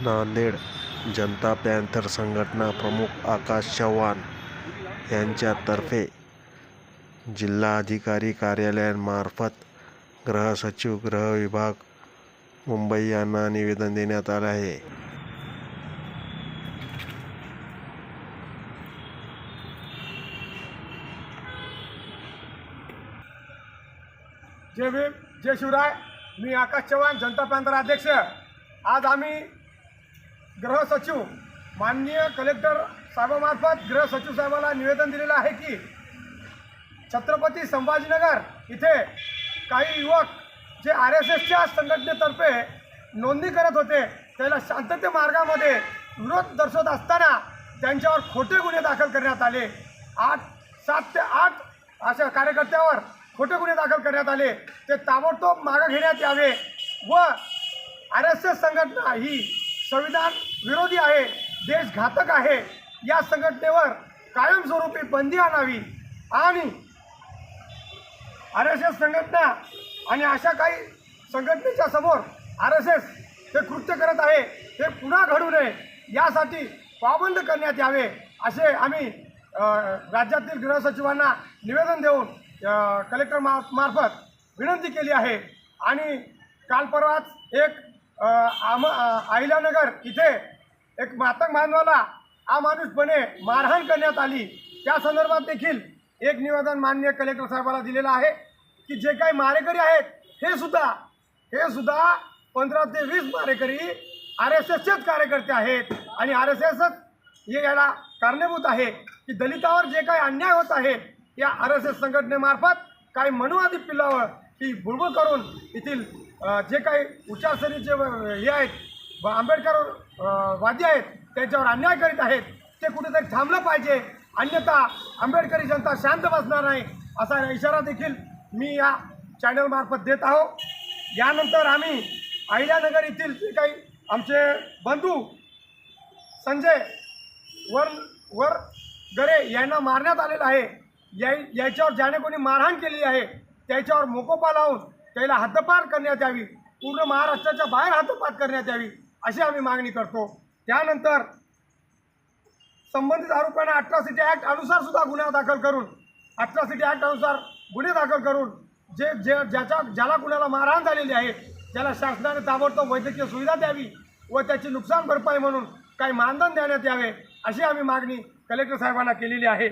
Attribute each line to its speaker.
Speaker 1: नांदेड जनता panther संघटना प्रमुख आकाश चव्हाण यांच्यातर्फे जिल्हाधिकारी कार्यालयामार्फत गृहसचिव गृह विभाग मुंबई यांना निवेदन देण्यात आलं आहे.
Speaker 2: जय भीम जय शिवराय. मी आकाश चव्हाण जनता पॅन्थर अध्यक्ष. आज आम्ही गृह सचिव माननीय कलेक्टर साहेबामार्फत गृह सचिव साहेबाला निवेदन दिलेलं आहे की छत्रपती संभाजीनगर इथे काही युवक जे आर एस एसच्या संघटनेतर्फे नोंदणी करत होते त्याला शांतते मार्गामध्ये विरोध दर्शवत असताना त्यांच्यावर खोटे गुन्हे दाखल करण्यात आले. आठ सात ते आठ अशा कार्यकर्त्यावर खोटे गुन्हे दाखल करण्यात आले. ते ताबडतोब मागं घेण्यात यावे व आर एस एस संघटना ही संविधान विरोधी आहे देशघातक आहे या संघटनेवर कायमस्वरूपी बंदी आणावी आणि आर एस एस संघटना आणि अशा काही संघटनेच्या समोर आर एस एस हे कृत्य करत आहे हे पुन्हा घडू नये यासाठी पाबंद करण्यात यावे असे आम्ही राज्यातील गृहसचिवांना निवेदन देऊन कलेक्टर मा मार्फत विनंती केली आहे. आणि काल परवाच एक आम अ, इथे एक मातंग मानवाला अमानुषपणे मारहाण करण्यात आली. त्या संदर्भात देखील एक निवेदन माननीय कलेक्टर साहेबाला दिलेलं आहे की जे काही मारेकरी आहेत हे सुद्धा हे सुद्धा पंधरा ते वीस मारेकरी आर एस एसचेच कार्यकर्ते आहेत आणि आर एस एसच हे याला कारणीभूत आहे की दलितावर जे काही अन्याय होत आहे या आर एस एस संघटनेमार्फत काही मनुवादी पिल्लावर ही भुळबुळ करून येथील जे काही उच्चारसरीचे व- हे आहेत आंबेडकर वादी आहेत त्यांच्यावर अन्याय करीत आहेत ते कुठेतरी थांबलं पाहिजे. अन्यथा आंबेडकरी जनता शांत बसणार नाही असा इशारा देखील मी या चॅनलमार्फत देत आहो. यानंतर आम्ही अहिल्यानगर येथील जे काही आमचे बंधू संजय वर वर गरे यांना मारण्यात आलेलं आहे. या याच्यावर ज्याने कोणी मारहाण केली आहे त्याच्यावर मोकोपा लावून त्याला हद्दपार करण्यात यावी. पूर्ण महाराष्ट्राच्या बाहेर हद्दपात करण्यात यावी अशी आम्ही मागणी करतो. त्यानंतर संबंधित आरोपांना अट्रॉसिटी ॲक्ट अनुसार सुद्धा गुन्हा दाखल करून अट्रॉसिटी ॲक्ट अनुसार गुन्हे दाखल करून जे जे ज्याच्या ज्याला कुणाला मारहाण झालेली आहे ज्याला शासनाने ताबडतोब वैद्यकीय सुविधा द्यावी व त्याची नुकसान भरपाई म्हणून काही मानधन देण्यात यावे अशी आम्ही मागणी कलेक्टर साहेबांना केलेली आहे.